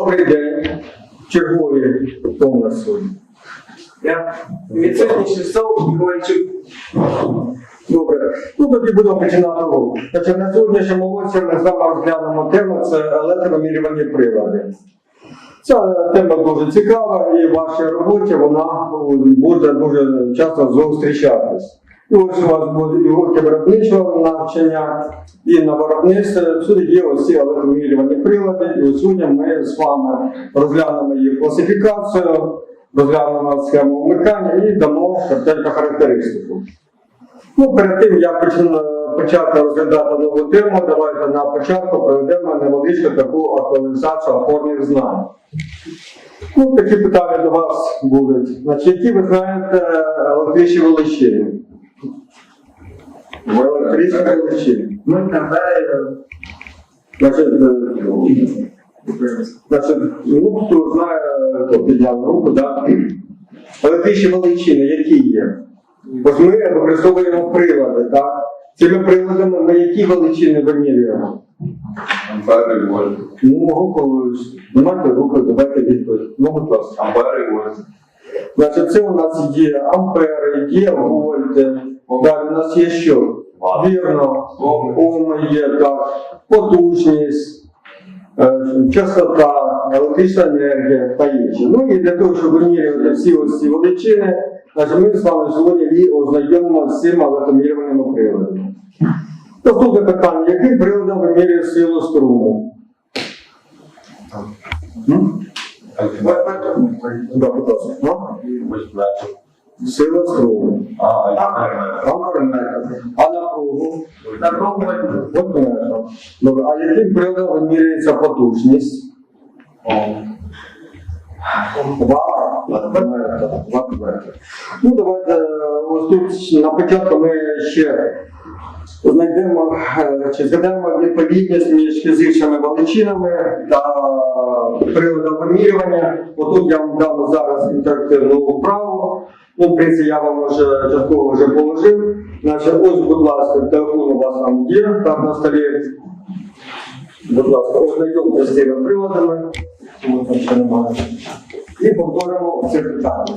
Добрий день, чергові хто у нас сьогодні. Я відсутній Шевцов і Добре, ну тоді будемо починати урок. Значить, на сьогоднішньому році ми з вами розглянемо тему це електромірювані прилади. Ця тема дуже цікава і в вашій роботі вона буде дуже часто зустрічатись. І ось у вас буде і уроки виробничого навчання, і на виробництві. Всюди є ось ці електромірювані прилади. І ось сьогодні ми з вами розглянемо їх класифікацію, розглянемо схему вмикання і дамо картельку характеристику. Ну, перед тим, як почну почати розглядати нову тему, давайте на початку проведемо невеличку таку актуалізацію опорних знань. Ну, такі питання до вас будуть. Значить, які ви знаєте електричні величини? В електричні величини. Ми на. Значить, е, значить, ну, хто знає, то підняв руку, да? Електричні величини, які є? Ось ми використовуємо прилади, так? Цими приладами ми які величини вимірюємо? Ампери вольт. Ну, руку, знімайте руку, давайте відповідь. Ну, будь ласка. Ампери вольт. Значить, це у нас є ампери, є вольти. Далі у нас є що? Вірно, оми є, так, потужність, е, частота, електрична енергія та інші. Ну і для того, щоб вимірювати всі ось ці величини, значить, ми з вами сьогодні ознайомимо з цими електромірюваними приладами. Наступне питання, яким приладом вимірює силу струму? Да, будь ласка. Сила струму. А, напругу? На кругу Вольтметр. Добре, а яким приладом вимірюється потужність? Ну, давайте е, ось тут на початку ми ще знайдемо е, чи згадаємо відповідність між фізичними величинами та приладом вимірювання. Отут я вам дам зараз інтерактивну вправу. Ну, в принципі, я вам вже частково вже положив. Значить, ось, будь ласка, телефон у вас там є, так на столі. Будь ласка, ознайомтеся з цими приладами, тому там немає. І повторимо це питання.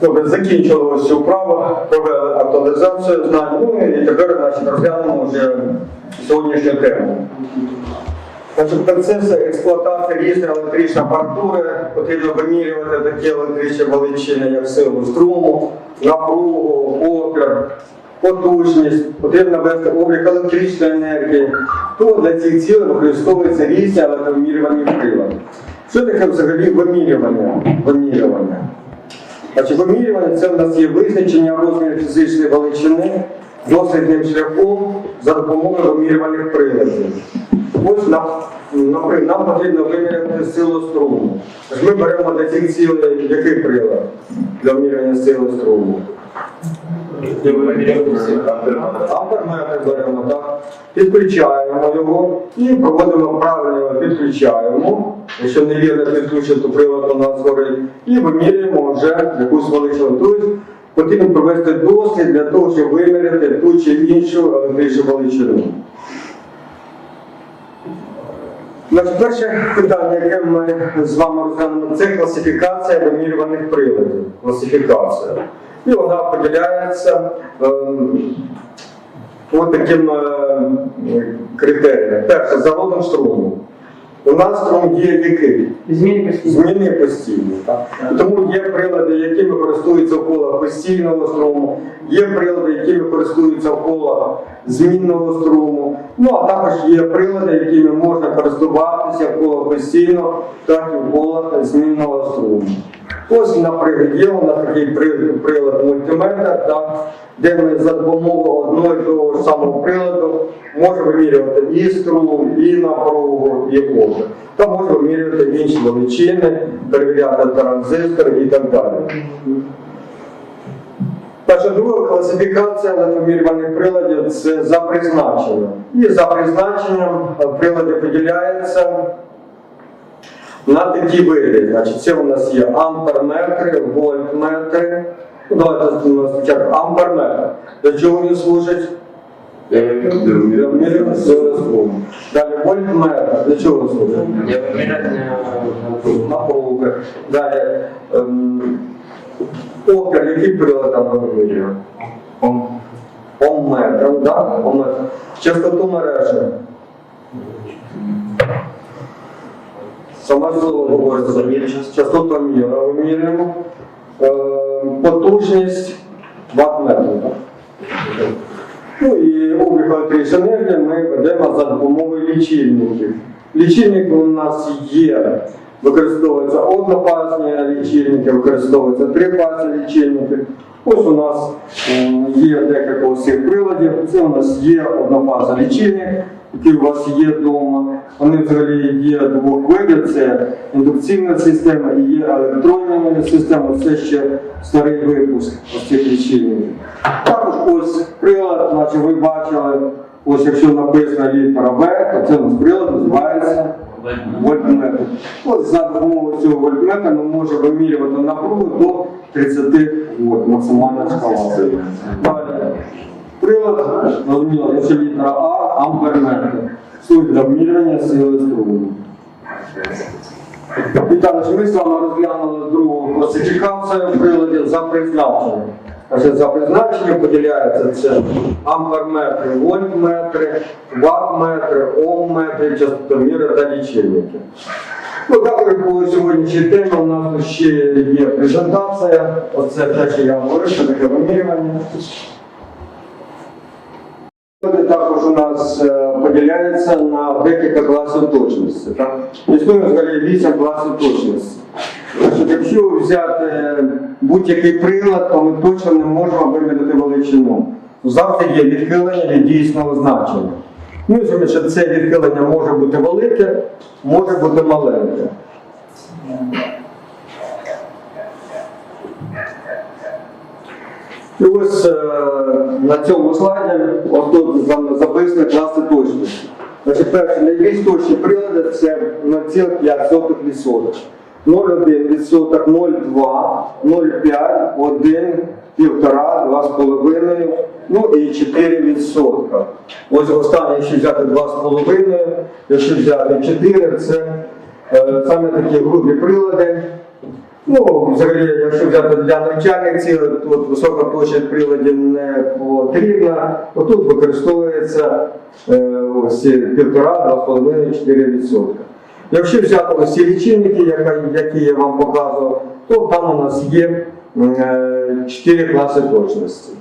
Добре, закінчили ось цю вправу, провели актуалізацію знань, ну і тепер значить, розглянемо вже сьогоднішню тему. Процес експлуатації різної електричної апаратури потрібно вимірювати такі електричні величини, як силу струму, напругу, опір, потужність, потрібно вести облік електричної енергії. То для цих цілей використовуються різні електромірювані прилади. Що таке взагалі вимірювання? вимірювання? Значить, вимірювання це в нас є визначення розмірів фізичної величини дослідним шляхом за допомогою вимірювальних приладів. Ось нам, наприклад, нам потрібно виміряти силу струму. Тож Ми беремо для цих цілей який прилад для вимірювання сили струму? Амперметр беремо, так? Підключаємо його і проводимо правильно підключаємо. Якщо невірно підключити, то прилад у нас горить. І вимірюємо вже якусь величину. Потрібно провести дослід для того, щоб виміряти ту чи іншу електричну величину. Значить, перше питання, яке ми з вами розглянемо, це класифікація вимірюваних приладів. Класифікація. І вона поділяється ем, по таким е, критеріям. Перше, за родом струму. У нас діє який? Зміни постійно. Зміни постійні. Так? Тому є прилади, якими користуються в колах постійного струму, є прилади, якими користуються в колах змінного струму. Ну а також є прилади, якими можна користуватися в колах постійного, так і в колах змінного струму. Ось, наприклад, є у нас такий прилад мультиметр, так, де ми за допомогою одного і того ж самого приладу можемо вимірювати і струм, і напругу, і опір. Та можемо вимірювати інші величини, перевіряти транзистор і так далі. Перша друга класифікація електромірювальних приладів це за призначенням. І за призначенням прилади поділяються на такі види. Значить, це у нас є амперметри, вольтметри. Ну, давайте спочатку амперметр. Для чого він служить? Сили струму. Далі вольтметр. Для чого служить? Я виміряю Напруги. Далі ем, опір, який прилад там вимірює? Омметр, да? Омметр. Частоту мережі. Сама слово говорить. Частоту міра вимірюємо. Потужність ватметру. так? Ну і обіг електричної ми ведемо за допомогою лічильників. Лічильники у нас є, використовуються однофазні лічильники, використовуються трифазні лічильники. Ось у нас є декілька усіх приладів. Це у нас є однофазний лічильник, який у вас є вдома. Вони взагалі є двох видів: це індукційна система і є електронна система. Це ще старий випуск ось цих лічильників. Також ось прилад, значить ви бачили, ось якщо написано літера В, то це у прилад називається вольтметр. Ось за допомогою цього вольтметра ми можемо вимірювати напругу до 30 вольт, максимальна шкала. Прилад, зрозуміло, якщо літера А, амперметр. Суть для сили струму. І також ми з вами розглянули другу класифікацію приладів за призначенням. За призначенням поділяється це амперметри, вольтметри, ваттметри, омметри, частотоміри та лічильники. Ну, також по сьогоднішній темі у нас ще є презентація. Оце те, що я говорив, що таке вимірювання. Також у нас е, поділяються на декілька класів точності. Так? Існує взагалі 8 класів точності. Значить, якщо взяти будь-який прилад, то ми точно не можемо виміряти величину. Завжди є відхилення від дійсного значення. Ну, що це відхилення може бути велике, може бути маленьке. І ось е, на цьому слайді ось тут за- записані класи точності. Значить, перше, найбільш точні прилади це 0,5 відсоток. 0,1 відсоток, 0,2, 0,5, 1, 1,5, 2,5, ну і 4 відсотка. Ось останнє, якщо взяти 2,5, якщо взяти 4, це е, саме такі грубі прилади. Ну, взагалі, якщо взяти для навчальних цілей, то от високоточних приладів не потрібно, то тут використовується е, ось ці 1,5-2,5-4 відсотка. Якщо взяти ось ці лічильники, які я вам показував, то там у нас є 4 класи точності.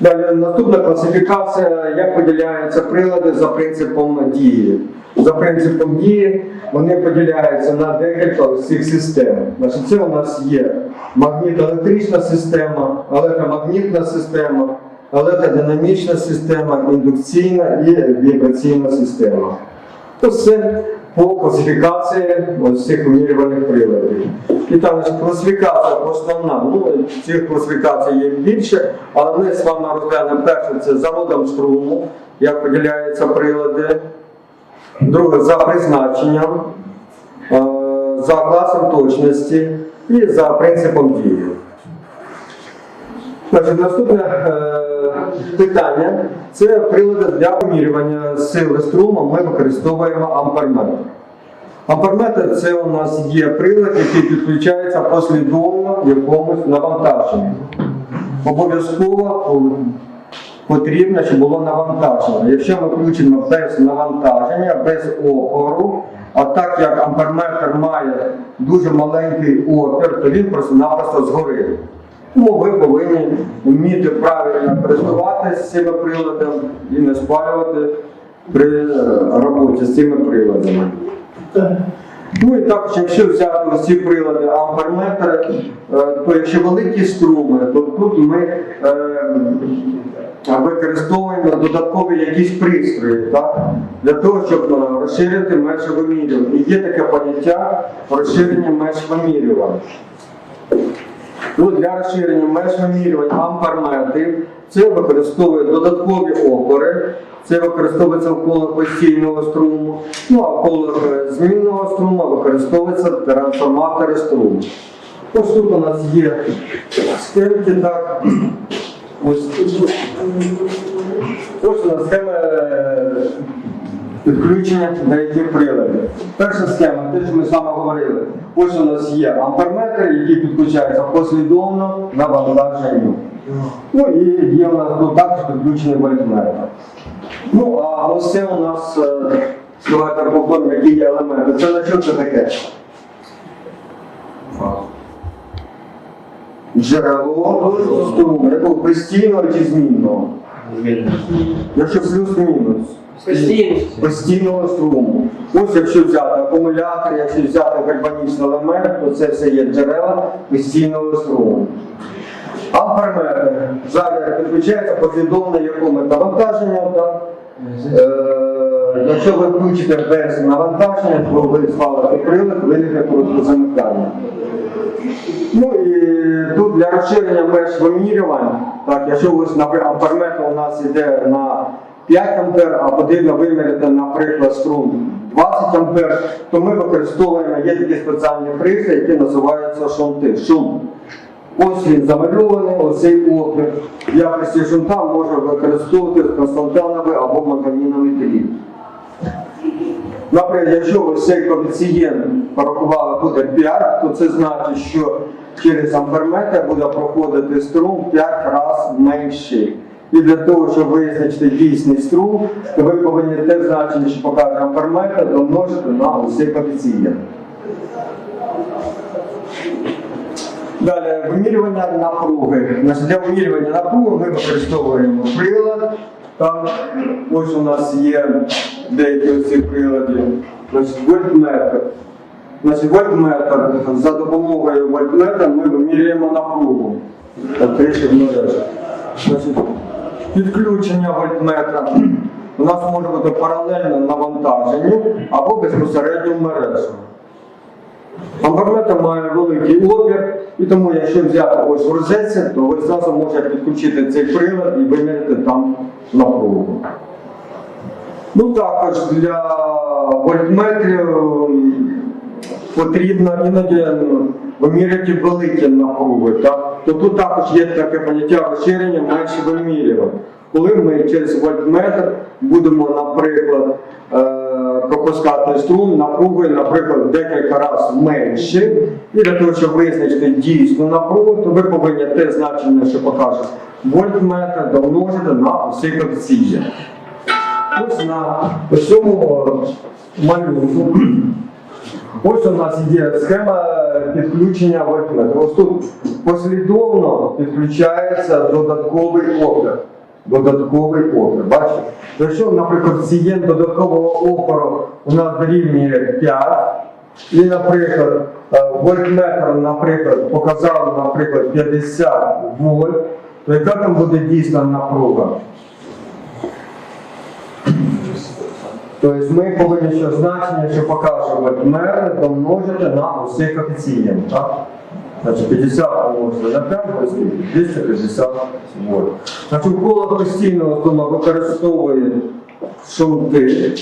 Далі наступна класифікація, як поділяються прилади за принципом дії. За принципом дії вони поділяються на декілька цих систем. Значить, це у нас є магнітоелектрична система, електромагнітна система, електродинамічна система, індукційна і вібраційна система. То все по класифікації цих вимірювальних приладів. І там класифікація основна. Ну, цих класифікацій є більше, але ми з вами розглянемо перше це за родом струму, як поділяються прилади. Друге за призначенням, е, за класом точності і за принципом дії. Значить, наступне е, питання це прилади для вимірювання сили струму. Ми використовуємо амперметр. Амперметр це у нас є прилад, який підключається послідовно якомусь навантаженню. Обов'язково потрібно, щоб було навантаження. Якщо ми включимо без навантаження, без опору, а так як амперметр має дуже маленький опір, то він просто-напросто згорить. Тому ви повинні вміти правильно користуватися цими приладами і не спалювати при е, роботі з цими приладами. Ну і також, якщо взяти ці прилади амперметри, е, то якщо великі струми, то тут ми е, використовуємо додаткові якісь пристрої, так? для того, щоб е, розширити межі вимірювання. І є таке поняття розширення меж вимірювання. Ну, для розширення меж вимірювань амперметрів це використовує додаткові опори, це використовується в колах постійного струму, ну а в колах е, змінного струму використовуються трансформатори струму. Ось тут у нас є схемки, так. Ось, ось у нас схема е, підключення деяких приладів. Перша схема, те, що ми з вами говорили. Ось у нас є амперметр, який підключається послідовно навантаженню. Ну і є у нас тут також підключений вольтметр. Ну, а ось це у нас давайте повторимо, які є елементи. Це на що це таке? Джерело струму, якого постійного чи змінного? Якщо плюс-мінус. Постійно. Постійного струму. Ось якщо взяти акумулятор, якщо взяти гальванічний елемент, то це все є джерела постійного струму. Амперметр. Зараз підключається послідовно якому навантаження. Так? Е, якщо ви включите без навантаження, то ви спалите прилад, виникне короткозамикання. Ну і тут для розширення меж вимірювань, так, якщо ось, наприклад, амперметр у нас йде на 5 ампер, а потрібно виміряти, наприклад, струм 20 ампер, то ми використовуємо, є такі спеціальні пристрої, які називаються шунти. Шунт. Ось він замальований, оцей опір. В якості шунта може використовувати константановий або манганіновий дріт. Наприклад, якщо ось цей коефіцієнт порахували буде 5, то це значить, що через амперметр буде проходити струм 5 разів менший. І для того, щоб визначити дійсний струм, то ви повинні те значення, що покаже амперметр, домножити на ось цей коефіцієнт. Далі вимірювання напруги. Для вимірювання напруги ми використовуємо прилад. Там ось у нас є деякі ось ці прилади. Вольтметр. Значить, вольтметр. За допомогою вольтметра ми вимірюємо напругу. Мережі. Значить, підключення вольтметра. У нас може бути паралельно навантаженню або безпосередньо в мережу. Амперметр має великий опір, і тому, якщо взяти ось в розетці, то ви зразу можете підключити цей прилад і виміряти там напругу. Ну також для вольтметрів потрібно іноді виміряти великі напруги. Так? То тут також є таке поняття розширення менше вимірювань. Коли ми через вольтметр будемо, наприклад, е, пропускати струм напругою, наприклад, декілька разів менше, і для того, щоб визначити дійсну напругу, то ви повинні те значення, що покаже вольтметр, домножити на усі коефіцієнт. Ось на цьому малюнку. Ось у нас є схема підключення вольтметра. Ось тут послідовно підключається додатковий опір. Додатковий опір. Бачите? Якщо, наприклад, коефіцієнт додаткового опору у нас дорівнює 5, і, наприклад, е, вольтметр, наприклад, показав, наприклад, 50 вольт, то яка там буде дійсна напруга? Тобто ми повинні що значення, що покаже вольтметр, домножити на усі коефіцієнт. Так? Значить 50 помножити на 5, ось 250 вольт. Значить, постійного струму використовує шунти,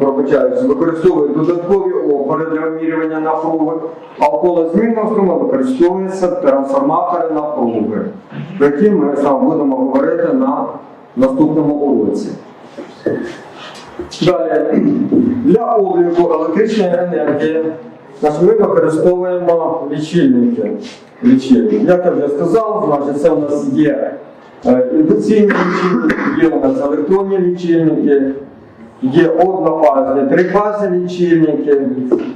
пробачаюсь, використовує додаткові опори для вимірювання напруги, а в колах змінного струму використовуються трансформатори напруги, про які ми з вами будемо говорити на наступному уроці. Далі, для обліку електричної енергії ми використовуємо лічильники. Лічильник. Як я вже сказав, значить, це у нас є Е, Індукційні лічильники є у нас електронні лічильники, є однофазні, трифазні лічильники.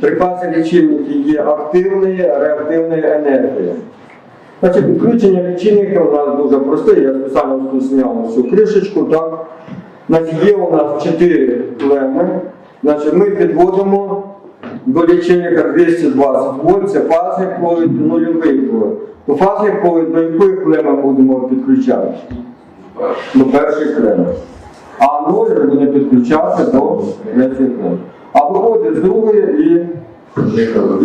Трифазні лічильники є активної, реактивної енергії. Значить, підключення лічильника у нас дуже просте, я спеціально зняв цю кришечку, так. Значить, є у нас 4 клеми. Значить, ми підводимо до лічильника 220 вольт, це фазний провід, нульовий провід. То фазний провід до якої клеми будемо підключати? До першої клеми. А нуль буде підключати до третьої клеми. А виходить з другої і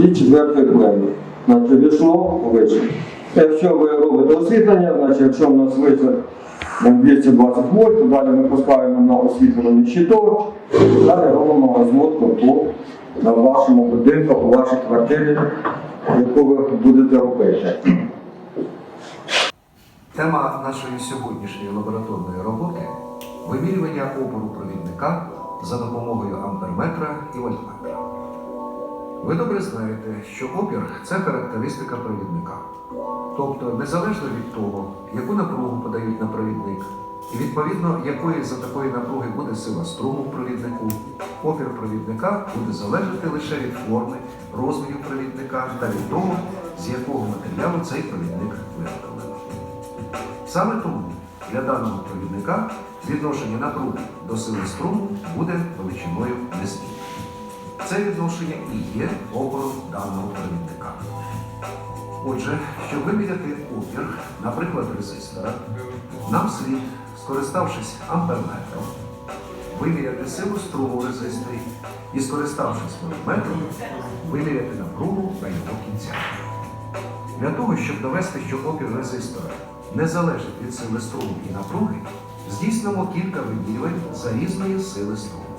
і четвертої клеми. Значить, війшло, вийшло. Якщо ви робите освітлення, значить, якщо у нас вийшло 220 вольт, то далі ми пускаємо на освітлюваний щиток, далі робимо розводку по на вашому будинку, по вашій квартирі, яку ви будете робити. Тема нашої сьогоднішньої лабораторної роботи вимірювання опору провідника за допомогою амперметра і вольтметра. Ви добре знаєте, що опір це характеристика провідника. Тобто, незалежно від того, яку напругу подають на провідник, і відповідно якої за такої напруги буде сила струму в провіднику, опір провідника буде залежати лише від форми, розмірів провідника та від того, з якого матеріалу цей провідник виготовлений. Саме тому для даного провідника відношення напруги до сили струму буде величиною незмінною. Це відношення і є опором даного провідника. Отже, щоб виміряти опір, наприклад, резистора, нам слід, скориставшись амперметром, виміряти силу струму в резисторі і, скориставшись вольтметром, виміряти напругу на його кінцях. Для того, щоб довести, що опір резистора не залежить від сили струму і напруги, здійснимо кілька вимірювань за різної сили струму.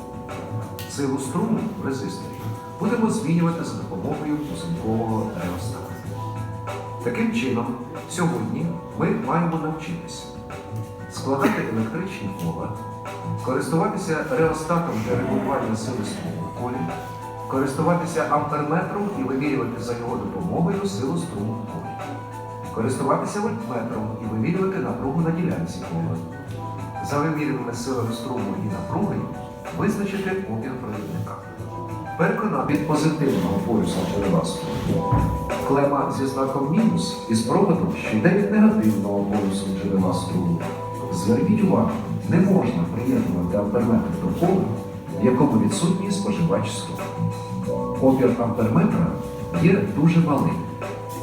Силу струму в резисторі будемо змінювати за допомогою пузинкового реостата. Таким чином, сьогодні ми маємо навчитися складати електричні кола, користуватися реостатом для регулювання сили струму в колі, користуватися амперметром і вимірювати за його допомогою силу струму в колі, користуватися вольтметром і вимірювати напругу на ділянці кола. За вимірюваними силами струму і напруги визначити опір провідника. Переконати від позитивного полюса джерела струму. Клема зі знаком мінус із проводом, що йде від негативного полюсу джерела струму. Зверніть увагу, не можна приєднувати амперметр до поля, в якому відсутній споживач струму. Опір амперметра є дуже малий,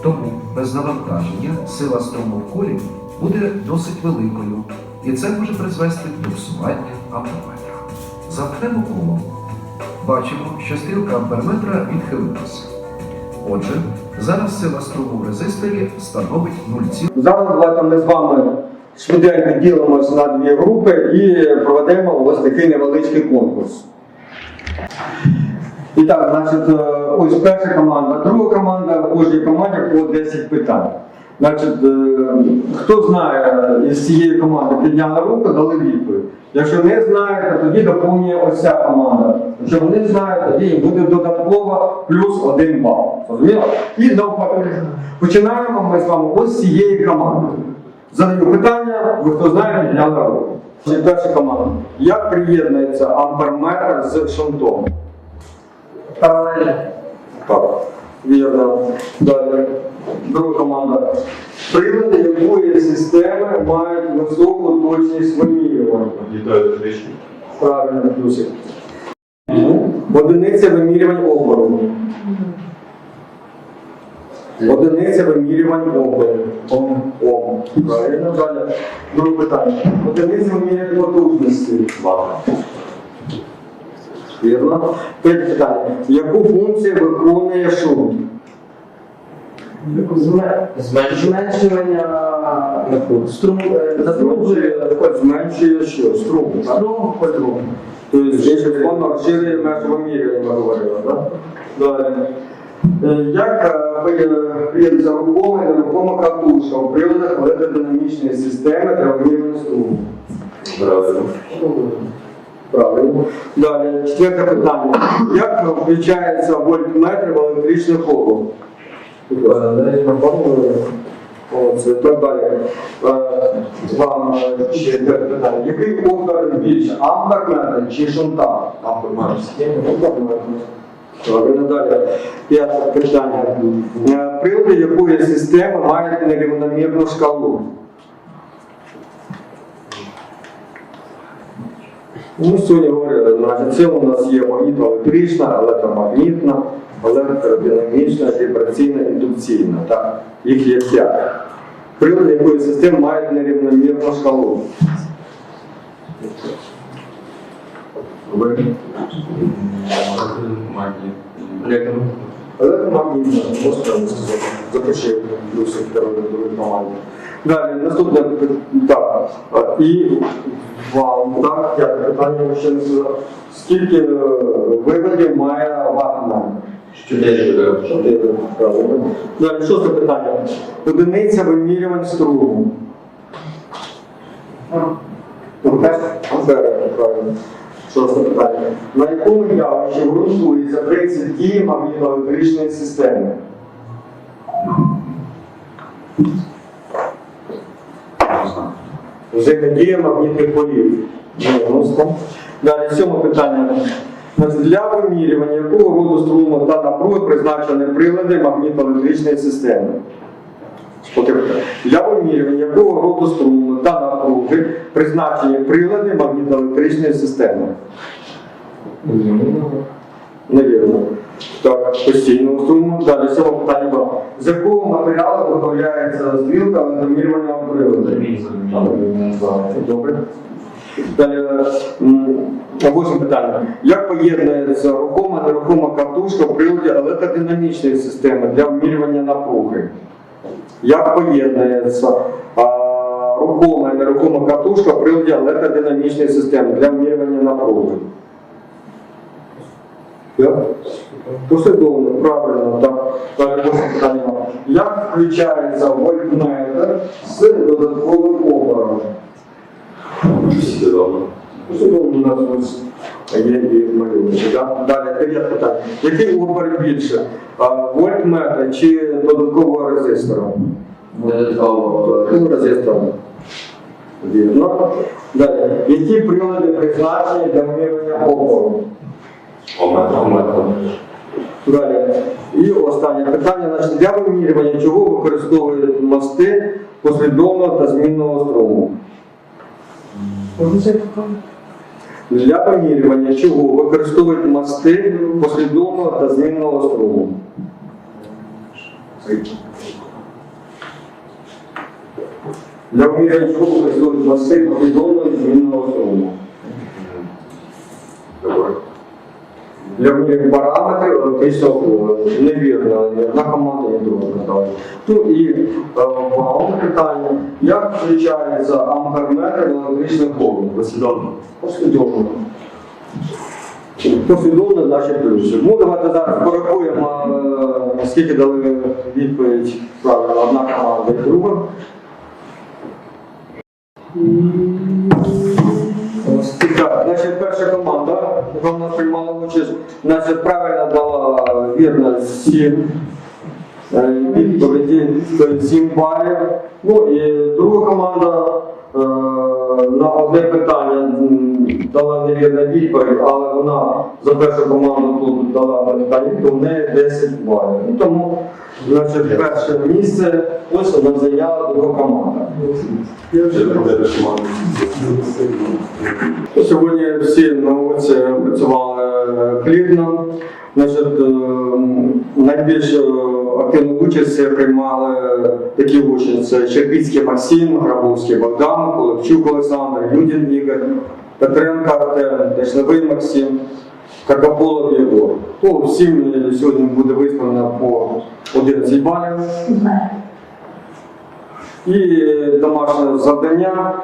тому без навантаження сила струму в колі буде досить великою, і це може призвести до псування амперметра. Замкнемо коло. Бачимо, що стрілка амперметра відхилилася. Отже, зараз сила струму в резисторі становить 0,5. Зараз давайте ми з вами швиденько ділимося на дві групи і проведемо ось такий невеличкий конкурс. І так, значить, е, ось перша команда, друга команда, в кожній команді по 10 питань. Значить, е, хто знає із цієї команди, підняли руку, дали відповідь. Якщо не знаєте, тоді доповнює ось ця команда. Якщо вони знають, тоді буде додатково плюс один бал. Зрозуміло? І навпаки. Починаємо ми з вами ось з цієї команди. Задаю питання, ви хто знає, підняли руку. Перша команда. Як приєднується амперметр з шунтом? Паралельно. Так, вірно. Далі. Друга команда. Прилади якої системи мають високу точність вимірювання? Дієтоелектричні. Правильно, плюсик. Одиниця вимірювань опору. Одиниця вимірювань опору. Ом. Ом. Правильно, далі. Друге питання. Одиниця вимірювань потужності. Вірно. Третє питання. Яку функцію виконує шум? Зме- Зменшування струму, е, зменшує що? Струм. так? струму по струму. Тобто воно розширює межу вимірювання, ми говорили, так? Далі. Е, Як приєднується рухома і нерухома катуша у приладах електродинамічної системи для вимірювання струму? Правильно. Правильно. Далі, четверте питання. Як включається вольтметр в електричне коло? От, і так далі. Е, Вам е, ще таке питання. Який опер більше? Амперметр чи шунта? Амперметр. Надалі. П'яте питання. Е, Прилади якої системи мають нерівномірну шкалу? Ну, сьогодні говорили, значить, це у нас є магнітно-електрична, електромагнітна, електродинамічна, вібраційна, індукційна. Так? Їх є п'ять. Прилади якої системи мають нерівномірну шкалу. Електромагнітна, можна сказати. Запиши плюсик другої команди. Далі, наступне пи- так. І вам, так, п'яте питання я ще не сказав. Скільки е, виводів має ватман? Чотири. Чотири. Далі, шосте питання. Одиниця вимірювань струму. Шосте питання. На якому явищі ґрунтується принцип дії магнітно-електричної системи? Взаємодія магнітних полів. Далі сьоме питання. Для вимірювання якого роду струму та напруги призначені прилади магнітно-електричної системи. Для вимірювання якого роду струму та напруги призначені прилади магнітно-електричної системи. Невірно. Так, постійного струму. Далі сьоме питання. З якого матеріалу виготовляється стрілка вимірювання приладу? Добре. Далі, восьме питання. Як поєднується рухома нерухома катушка в приладі електродинамічної системи для вимірювання напруги? Як поєднується рухома і нерухома катушка в приладі електродинамічної системи для вимірювання напруги? Послідовно, правильно, так. Питання. Як включається вольтметр з додатковим обером? Послідовно. Послідовно у нас ось є і малюнки. Да? Далі дев'яте питання. Який опер більше? А, Вольтметр чи додаткового резистора? Ну, резистора. Вірно. Далі. Які прилади призначені для вимірювання опору? Далі. І останнє питання. Значить, для вимірювання чого використовують мости послідовного та змінного струму? Для вимірювання чого використовують мости послідовного та змінного струму? Для вимірювання чого використовують мости послідовного і змінного струму? Добре. Параметрів електричного поля. Невірно, ні одна команда, ні друга казала. Ну і е, вам питання, як включається амперметр в електричне поле? Послідовно. Послідовно. Послідовно значить плюси. Ну, давайте зараз порахуємо, е, скільки дали відповідь правильно одна команда і друга. Так, значить, перша команда, яка в нас приймала участь, значить, правильно дала вірно всі е, відповіді, тобто 7 балів. Ну і друга команда на одне питання дала невірну відповідь, але вона за першу команду тут дала питання, то в неї 10 балів. Ну, тому значить, перше місце ось вона зайняла друга команда. Команда. Сьогодні всі науці працювали плідно. Значить, е, найбільш е, активну участь приймали такі учні. Це Щербицький Максим, Грабовський Богдан, Колевчук Олександр, Юдін Ігор, Петренко Артем, Дешневий Максим, Каркополов Єгор. Ну, всім сьогодні буде виставлено по 11 балів. І домашнє завдання,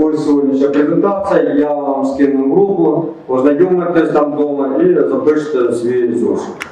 ось сьогоднішня презентація, я вам скину групу, ознайомитесь там вдома і запишете свій зошит.